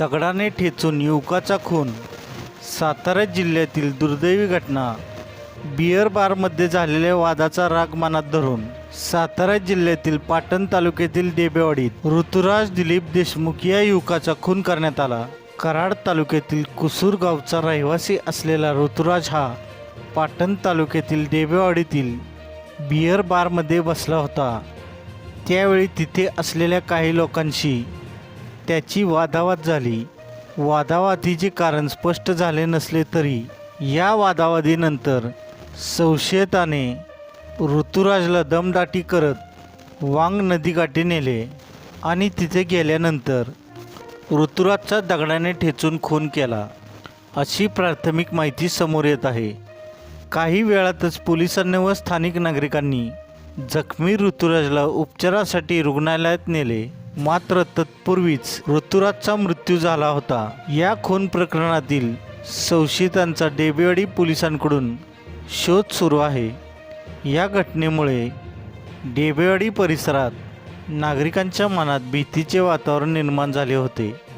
दगडाने ठेचून युवकाचा खून. सातारा जिल्ह्यातील दुर्दैवी घटना. बियर बारमध्ये झालेल्या वादाचा राग मनात धरून सातारा जिल्ह्यातील पाटण तालुक्यातील डेबेवाडीत ऋतुराज दिलीप देशमुख या युवकाचा खून करण्यात आला. कराड तालुक्यातील कुसूर गावचा रहिवासी असलेला ऋतुराज हा पाटण तालुक्यातील डेबेवाडीतील बियर बारमध्ये बसला होता. त्यावेळी तिथे असलेल्या काही लोकांशी त्याची वादावाद झाली. वादावादीचे कारण स्पष्ट झाले नसले तरी या वादावादीनंतर संशयताने ऋतुराजला दमदाटी करत वांग नदीकाठी नेले आणि तिथे गेल्यानंतर ऋतुराजचा दगडाने ठेचून खून केला अशी प्राथमिक माहिती समोर येत आहे. काही वेळातच पोलिसांनी व स्थानिक नागरिकांनी जखमी ऋतुराजला उपचारासाठी रुग्णालयात नेले. मात्र तत्पूर्वीच ऋतुराजचा मृत्यू झाला होता. या खून प्रकरणातील संशयितांचा डेबेवाडी पोलिसांकडून शोध सुरू आहे. या घटनेमुळे डेबेवाडी परिसरात नागरिकांच्या मनात भीतीचे वातावरण निर्माण झाले होते.